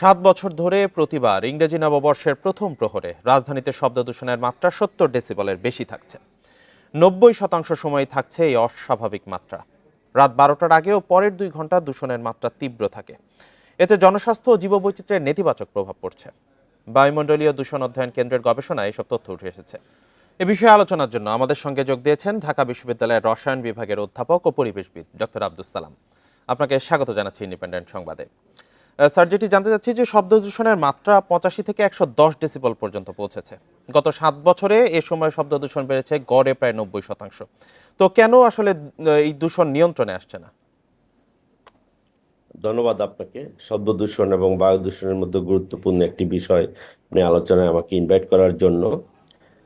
সাত বছর ধরে প্রতিবার ইংরেজি নববর্ষের প্রথম প্রহরে রাজধানীতে শব্দ দূষণের মাত্রা সত্তর ডেসিবলের বেশি থাকছে। নব্বই শতাংশ সময় থাকছে এই অস্বাভাবিক মাত্রা। রাত বারোটার আগেও পরের দুই ঘণ্টা দূষণের মাত্রা তীব্র থাকে। এতে জনস্বাস্থ্য ও জীববৈচিত্র্যের নেতিবাচক প্রভাব পড়ছে। বায়ুমণ্ডলীয় দূষণ অধ্যয়ন কেন্দ্রের গবেষণায় এসব তথ্য উঠে এসেছে। এ বিষয়ে আলোচনার জন্য আমাদের সঙ্গে যোগ দিয়েছেন ঢাকা বিশ্ববিদ্যালয়ের রসায়ন বিভাগের অধ্যাপক ও পরিবেশবিদ ডক্টর আব্দুল সালাম। আপনাকে স্বাগত জানাচ্ছি ইন্ডিপেন্ডেন্ট সংবাদে। স্যার, যেটি জানতে চাচ্ছি যে শব্দ দূষণের মাত্রা পঁচাশি থেকে একশো দশ ডেসিবল পর্যন্ত পৌঁছেছে। গত সাত বছরে এ সময় শব্দ দূষণ বেড়েছে গড়ে প্রায় নব্বই শতাংশ। তো কেন আসলে এই দূষণ নিয়ন্ত্রণে আসছে না? ধন্যবাদ আপনাকে। শব্দ দূষণ এবং বায়ু দূষণের মধ্যে গুরুত্বপূর্ণ একটি বিষয় নিয়ে আলোচনায় আমাকে ইনভাইট করার জন্য।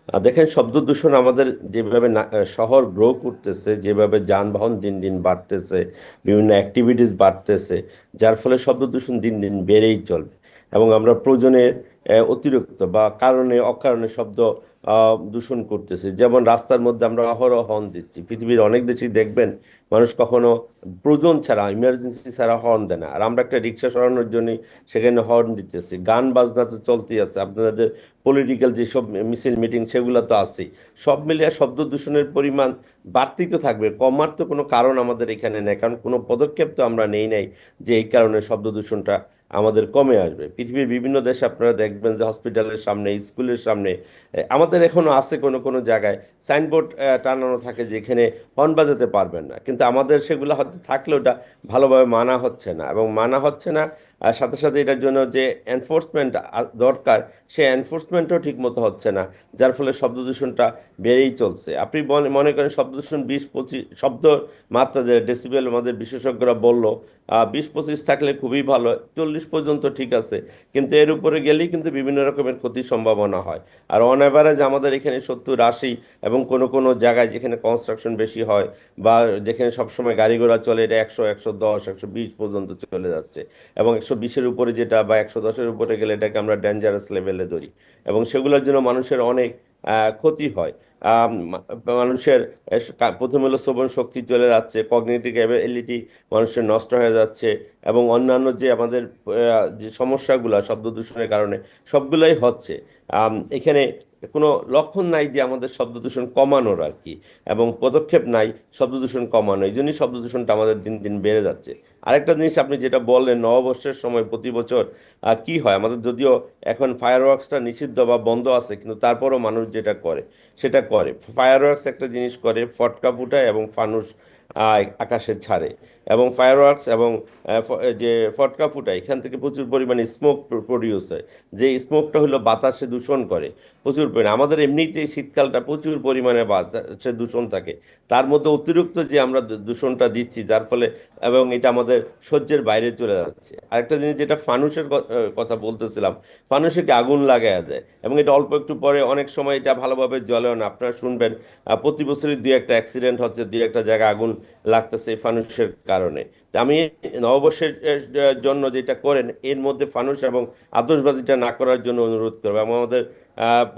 দেখেন, শব্দ দূষণ আমাদের যেভাবে শহর গ্রো করতেছে, যেভাবে যানবাহন দিন দিন বাড়তেছে, বিভিন্ন অ্যাক্টিভিটিস বাড়তেছে, যার ফলে শব্দ দূষণ দিন দিন বেড়েই চলবে। এবং আমরা প্রয়োজনের অতিরিক্ত বা কারণে, অকারণে শব্দ দূষণ করতেছে। যেমন রাস্তার মধ্যে আমরা অহরহ হর্ন দিচ্ছি। পৃথিবীর অনেক দেশেই দেখবেন, মানুষ কখনো প্রয়োজন ছাড়া ইমার্জেন্সি ছাড়া হর্ন দেয় না। আর আমরা একটা রিক্সা সরানোর জন্য সেখানে হর্ন দিতেছি। গান, বাজনা তো চলতেই আছে। আপনাদের পলিটিক্যাল যেসব মিছিল মিটিং সেগুলো তো আছেই। সব মিলিয়ে শব্দ দূষণের পরিমাণ বাড়তি তো থাকবে। কমার তো কোনো কারণ আমাদের এখানে নেই। কারণ কোনো পদক্ষেপ তো আমরা নেই নাই যে এই কারণে শব্দ দূষণটা আমাদের কমে আসবে। পৃথিবীর বিভিন্ন দেশে আপনারা দেখবেন যে হসপিটালের সামনে, স্কুলের সামনে আমাদের এখনও আছে কোনো কোনো জায়গায় সাইনবোর্ড টানানো থাকে যেখানে হর্ন বাজাতে পারবেন না। কিন্তু আমাদের সেগুলো হয়তো থাকলেও ওটা ভালোভাবে মানা হচ্ছে না এবং মানা হচ্ছে না, আর সাথে সাথে এটার জন্য যে এনফোর্সমেন্ট দরকার, সে এনফোর্সমেন্টও ঠিক মতো হচ্ছে না, যার ফলে শব্দ দূষণটা বেড়েই চলছে। আপনি মনে করেন শব্দ দূষণ বিশ পঁচিশ, শব্দ মাত্রা যে ডেসিবেল আমাদের বিশেষজ্ঞরা বলল বিশ পঁচিশ থাকলে খুবই ভালো, চল্লিশ পর্যন্ত ঠিক আছে। কিন্তু এর উপরে গেলেই কিন্তু বিভিন্ন রকমের ক্ষতির সম্ভাবনা হয়। আর অন অ্যাভারেজ আমাদের এখানে সত্তর, আশি এবং কোনো কোনো জায়গায় যেখানে কনস্ট্রাকশন বেশি হয় বা যেখানে সবসময় গাড়ি ঘোড়া চলে, এটা একশো একশো দশ, একশো বিশ পর্যন্ত চলে যাচ্ছে। এবং একশো বিশের উপরে যেটা বা একশো দশের উপরে গেলে এটাকে আমরা ডেঞ্জারাস লেভেলে ধরি। এবং সেগুলোর জন্য মানুষের অনেক ক্ষতি হয়। মানুষের প্রথমে হলো শ্রবণ শক্তি চলে যাচ্ছে কগনেটিভ অ্যাবিলিটি মানুষের নষ্ট হয়ে যাচ্ছে এবং অন্যান্য যে আমাদের যে সমস্যাগুলো, শব্দ দূষণের কারণে, সবগুলোই হচ্ছে। এখানে কোনো লক্ষণ নাই যে আমাদের শব্দ দূষণ কমানোর আর কি, এবং পদক্ষেপ নাই শব্দ দূষণ কমানো, এই জন্যই শব্দ দূষণটা আমাদের দিন দিন বেড়ে যাচ্ছে। আরেকটা জিনিস আপনি যেটা বললেন, নববর্ষের সময় প্রতি বছর কি হয়? আমাদের যদিও এখন ফায়ারওয়ার্কসটা নিষিদ্ধ বা বন্ধ আছে, কিন্তু তারপরও মানুষ যেটা করে, সেটা করে। ফায়ারওয়ার্কস একটা জিনিস করে, ফটকা ফুটায় এবং ফানুস আহ, আকাশে ছাড়ে। এবং ফায়ারওয়ার্কস এবং যে ফটকা ফুটায় এখান থেকে প্রচুর পরিমাণে স্মোক প্রডিউস হয়। যে স্মোকটা হলো বাতাসে দূষণ করে প্রচুর পরিমাণে। আমাদের এমনিতেই শীতকালটা প্রচুর পরিমাণে বাতাসে দূষণ থাকে। তার মধ্যে অতিরিক্ত যে আমরা দূষণটা দিচ্ছি যার ফলে এবং এটা আমাদের সহ্যের বাইরে চলে যাচ্ছে। আরেকটা জিনিস যেটা ফানুসের কথা বলতেছিলাম ফানুসে কি আগুন লাগায় দেয়। এবং এটা অল্প একটু পরে অনেক সময় এটা ভালোভাবে জ্বলেও না। আপনারা শুনবেন প্রতি বছরই দুই একটা অ্যাক্সিডেন্ট হচ্ছে দুই একটা জায়গায় আগুন লাগতেছে ফানুসের কারণে। আমি নববর্ষের জন্য যেটা করেন এর মধ্যে ফানুস এবং আতশবাজিটা না করার জন্য অনুরোধ করব এবং আমাদের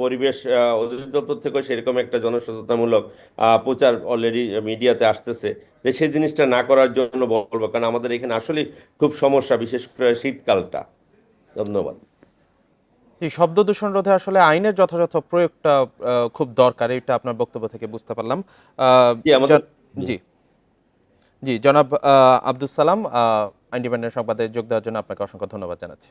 পরিবেশ অধিদপ্তর থেকেও সেরকম একটা জনসচেতনমূলক আহ, প্রচার অলরেডি মিডিয়াতে আসতেছে। যে সেই জিনিসটা না করার জন্য বলব কারণ আমাদের এখানে আসলে খুব সমস্যা বিশেষ করে শীতকালটা। ধন্যবাদ। এই শব্দ দূষণ রোধে আসলে আইনের যথাযথ প্রয়োগটা খুব দরকার এটা আপনার বক্তব্য থেকে বুঝতে পারলাম। আহ, জি, জি জনাব আব্দুল সালাম ইন্ডিপেন্ডেন্ট সংবাদে যোগ দেওয়ার জন্য আপনাকে অসংখ্য ধন্যবাদ জানাচ্ছি।